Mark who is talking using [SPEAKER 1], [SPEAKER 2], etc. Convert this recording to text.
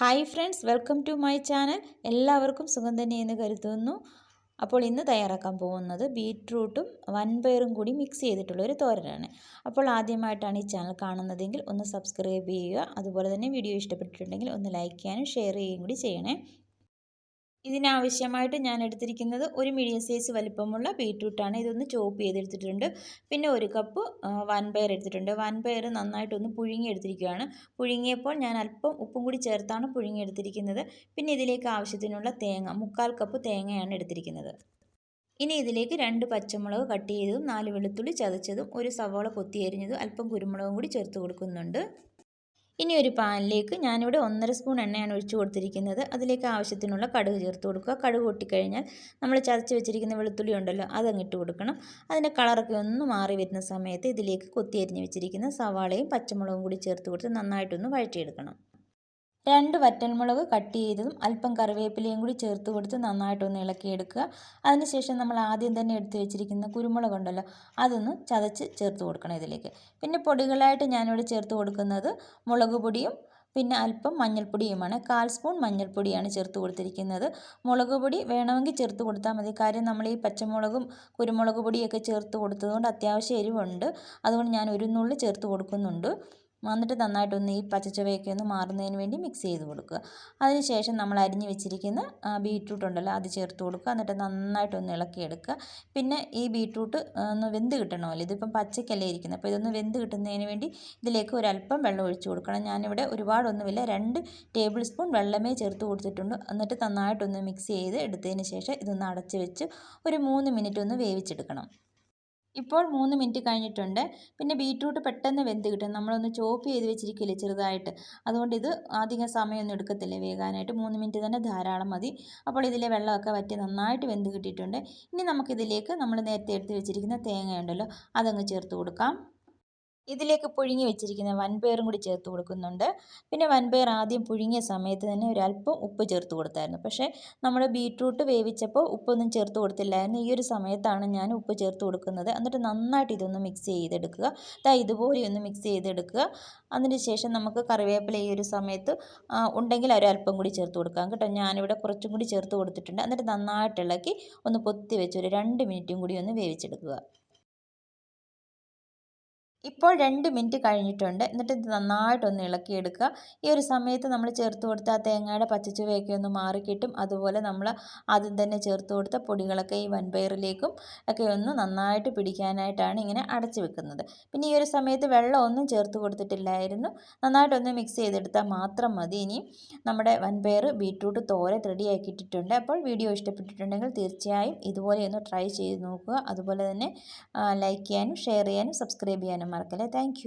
[SPEAKER 1] Hi friends welcome to my channel. എല്ലാവർക്കും സുഖം തന്നെയെന്ന് കരുതുന്നു. അപ്പോൾ ഇന്ന് തയ്യാറാക്കാൻ പോകുന്നത് ബീറ്റ്റൂട്ടും വൻപയറും കൂടി മിക്സ് ചെയ്തിട്ടുള്ള ഒരു തോരനാണ്. അപ്പോൾ ആദ്യമായിട്ടാണ് ഈ ചാനൽ കാണുന്നതെങ്കിൽ ഒന്ന് സബ്സ്ക്രൈബ് ചെയ്യുക. അതുപോലെ തന്നെ വീഡിയോ ഇഷ്ടപ്പെട്ടിട്ടുണ്ടെങ്കിൽ ഒന്ന് ലൈക്ക് ചെയ്യാനും ഷെയർ ചെയ്യുകയും കൂടി ചെയ്യണേ. ഇതിനാവശ്യമായിട്ട് ഞാൻ എടുത്തിരിക്കുന്നത് ഒരു മീഡിയം സൈസ് വലിപ്പമുള്ള ബീട്രൂട്ടാണ്. ഇതൊന്ന് ചോപ്പ് ചെയ്തെടുത്തിട്ടുണ്ട്. പിന്നെ ഒരു കപ്പ് വൻപയർ എടുത്തിട്ടുണ്ട്. വൻപയർ നന്നായിട്ടൊന്ന് പുഴുങ്ങിയെടുത്തിരിക്കുകയാണ്. പുഴുങ്ങിയപ്പോൾ ഞാൻ അല്പം ഉപ്പും കൂടി ചേർത്താണ് പുഴുങ്ങിയെടുത്തിരിക്കുന്നത്. പിന്നെ ഇതിലേക്ക് ആവശ്യത്തിനുള്ള തേങ്ങ മുക്കാൽ കപ്പ് തേങ്ങയാണ് എടുത്തിരിക്കുന്നത്. ഇനി ഇതിലേക്ക് രണ്ട് പച്ചമുളക് കട്ട് ചെയ്തതും നാല് വെളുത്തുള്ളി ചതച്ചതും ഒരു സവാള കൊത്തിയരിഞ്ഞതും അല്പം കുരുമുളകും കൂടി ചേർത്ത് കൊടുക്കുന്നുണ്ട്. ഇനി ഒരു പാനിലേക്ക് ഞാനിവിടെ ഒന്നര സ്പൂൺ എണ്ണയാണ് ഒഴിച്ചു കൊടുത്തിരിക്കുന്നത്. അതിലേക്ക് ആവശ്യത്തിനുള്ള കടുക് ചേർത്ത് കൊടുക്കുക. കടുക് പൊട്ടിക്കഴിഞ്ഞാൽ നമ്മൾ ചതച്ച് വെച്ചിരിക്കുന്ന വെളുത്തുള്ളി ഉണ്ടല്ലോ അതങ്ങിട്ട് കൊടുക്കണം. അതിന്റെ കളറൊക്കെ ഒന്ന് മാറി വരുന്ന സമയത്ത് ഇതിലേക്ക് കൊത്തിയരിഞ്ഞ് വെച്ചിരിക്കുന്ന സവാളയും പച്ചമുളകും കൂടി ചേർത്ത് കൊടുത്ത് നന്നായിട്ടൊന്ന് വഴറ്റിയെടുക്കണം. രണ്ട് വറ്റൽമുളക് കട്ട് ചെയ്തതും അല്പം കറിവേപ്പിലയും കൂടി ചേർത്ത് കൊടുത്ത് നന്നായിട്ടൊന്ന് ഇളക്കിയെടുക്കുക. അതിനുശേഷം നമ്മൾ ആദ്യം തന്നെ എടുത്ത് വെച്ചിരിക്കുന്ന കുരുമുളക് ഉണ്ടല്ലോ അതൊന്ന് ചതച്ച് ചേർത്ത് കൊടുക്കണം ഇതിലേക്ക്. പിന്നെ പൊടികളായിട്ട് ഞാനിവിടെ ചേർത്ത് കൊടുക്കുന്നത് മുളക് പൊടിയും പിന്നെ അല്പം മഞ്ഞൾപ്പൊടിയുമാണ്. കാൽ സ്പൂൺ മഞ്ഞൾപ്പൊടിയാണ് ചേർത്ത് കൊടുത്തിരിക്കുന്നത്. മുളക് പൊടി വേണമെങ്കിൽ ചേർത്ത് കൊടുത്താൽ മതി. കാര്യം നമ്മൾ ഈ പച്ചമുളകും കുരുമുളക് പൊടിയൊക്കെ ചേർത്ത് കൊടുത്തതുകൊണ്ട് അത്യാവശ്യം എരിവുണ്ട്. അതുകൊണ്ട് ഞാൻ ഒരു നുള്ളി ചേർത്ത് കൊടുക്കുന്നുണ്ട്. എന്നിട്ട് നന്നായിട്ടൊന്ന് ഈ പച്ചച്ചുവയൊക്കെ ഒന്ന് മാറുന്നതിന് വേണ്ടി മിക്സ് ചെയ്ത് കൊടുക്കുക. അതിനുശേഷം നമ്മൾ അരിഞ്ഞ് വെച്ചിരിക്കുന്ന ബീട്രൂട്ട് ഉണ്ടല്ലോ അത് ചേർത്ത് കൊടുക്കുക. എന്നിട്ട് നന്നായിട്ടൊന്ന് ഇളക്കിയെടുക്കുക. പിന്നെ ഈ ബീട്രൂട്ട് ഒന്ന് വെന്ത് കിട്ടണമല്ലോ. ഇതിപ്പം പച്ചക്കല്ലേ ഇരിക്കുന്നത്. അപ്പോൾ ഇതൊന്ന് വെന്ത് കിട്ടുന്നതിന് വേണ്ടി ഇതിലേക്ക് ഒരല്പം വെള്ളം ഒഴിച്ച് കൊടുക്കണം. ഞാനിവിടെ ഒരുപാടൊന്നുമില്ല. രണ്ട് ടേബിൾ സ്പൂൺ വെള്ളമേ ചേർത്ത് കൊടുത്തിട്ടുണ്ട്. എന്നിട്ട് നന്നായിട്ടൊന്ന് മിക്സ് ചെയ്ത് എടുത്തതിന് ശേഷം ഇതൊന്ന് അടച്ച് വെച്ച് ഒരു മൂന്ന് മിനിറ്റ് ഒന്ന് വേവിച്ചെടുക്കണം. ഇപ്പോൾ മൂന്ന് മിനിറ്റ് കഴിഞ്ഞിട്ടുണ്ട്. പിന്നെ ബീട്രൂട്ട് പെട്ടെന്ന് വെന്ത് കിട്ടും. നമ്മളൊന്ന് ചോപ്പ് ചെയ്ത് വെച്ചിരിക്കില്ലേ ചെറുതായിട്ട്. അതുകൊണ്ട് ഇത് അധികം സമയമൊന്നും എടുക്കത്തില്ല. വേകാനായിട്ട് മൂന്ന് മിനിറ്റ് തന്നെ ധാരാളം മതി. അപ്പോൾ ഇതിലെ വെള്ളമൊക്കെ വറ്റി നന്നായിട്ട് വെന്ത് കിട്ടിയിട്ടുണ്ട്. ഇനി നമുക്കിതിലേക്ക് നമ്മൾ നേരത്തെ എടുത്ത് വെച്ചിരിക്കുന്ന തേങ്ങയുണ്ടല്ലോ അതങ്ങ് ചേർത്ത് കൊടുക്കാം. ഇതിലേക്ക് പുഴുങ്ങി വെച്ചിരിക്കുന്ന വൻപയറും കൂടി ചേർത്ത് കൊടുക്കുന്നുണ്ട്. പിന്നെ വൻപയർ ആദ്യം പുഴുങ്ങിയ സമയത്ത് തന്നെ ഒരല്പം ഉപ്പ് ചേർത്ത് കൊടുത്തായിരുന്നു. പക്ഷേ നമ്മൾ ബീട്രൂട്ട് വേവിച്ചപ്പോൾ ഉപ്പൊന്നും ചേർത്ത് കൊടുത്തില്ലായിരുന്നു. ഈ ഒരു സമയത്താണ് ഞാൻ ഉപ്പ് ചേർത്ത് കൊടുക്കുന്നത്. എന്നിട്ട് നന്നായിട്ട് ഇതൊന്ന് മിക്സ് ചെയ്തെടുക്കുക. ദാ ഇതുപോലെ ഒന്ന് മിക്സ് ചെയ്തെടുക്കുക. അതിന് ശേഷം നമുക്ക് കറിവേപ്പില ഈ ഒരു സമയത്ത് ഉണ്ടെങ്കിൽ ഒരല്പം കൂടി ചേർത്ത് കൊടുക്കാം കേട്ടോ. ഞാനിവിടെ കുറച്ചും കൂടി ചേർത്ത് കൊടുത്തിട്ടുണ്ട്. എന്നിട്ട് നന്നായിട്ട് ഇളക്കി ഒന്ന് പൊത്തി വെച്ച് ഒരു രണ്ട് മിനിറ്റും കൂടി ഒന്ന് വേവിച്ചെടുക്കുക. ഇപ്പോൾ രണ്ട് മിനിറ്റ് കഴിഞ്ഞിട്ടുണ്ട്. എന്നിട്ട് ഇത് നന്നായിട്ടൊന്ന് ഇളക്കിയെടുക്കുക. ഈ ഒരു സമയത്ത് നമ്മൾ ചേർത്ത് കൊടുത്ത ആ തേങ്ങയുടെ പച്ചച്ചുവയൊക്കെ ഒന്ന് മാറിക്കിട്ടും. അതുപോലെ നമ്മൾ ആദ്യം തന്നെ ചേർത്ത് കൊടുത്ത പൊടികളൊക്കെ ഈ വൻപയറിലേക്കും ഒക്കെ ഒന്ന് നന്നായിട്ട് പിടിക്കാനായിട്ടാണ് ഇങ്ങനെ അടച്ചു വെക്കുന്നത്. പിന്നെ ഈ ഒരു സമയത്ത് വെള്ളമൊന്നും ചേർത്ത് കൊടുത്തിട്ടില്ലായിരുന്നു. നന്നായിട്ടൊന്ന് മിക്സ് ചെയ്തെടുത്താൽ മാത്രം മതി. ഇനി നമ്മുടെ വൻപയർ ബീട്രൂട്ട് തോര റെഡിയാക്കിയിട്ടിട്ടുണ്ട്. അപ്പോൾ വീഡിയോ ഇഷ്ടപ്പെട്ടിട്ടുണ്ടെങ്കിൽ തീർച്ചയായും ഇതുപോലെ ഒന്ന് ട്രൈ ചെയ്ത് നോക്കുക. അതുപോലെ തന്നെ ലൈക്ക് ചെയ്യാനും ഷെയർ ചെയ്യാനും സബ്സ്ക്രൈബ് ചെയ്യാനും മറക്കല്ലേ. താങ്ക്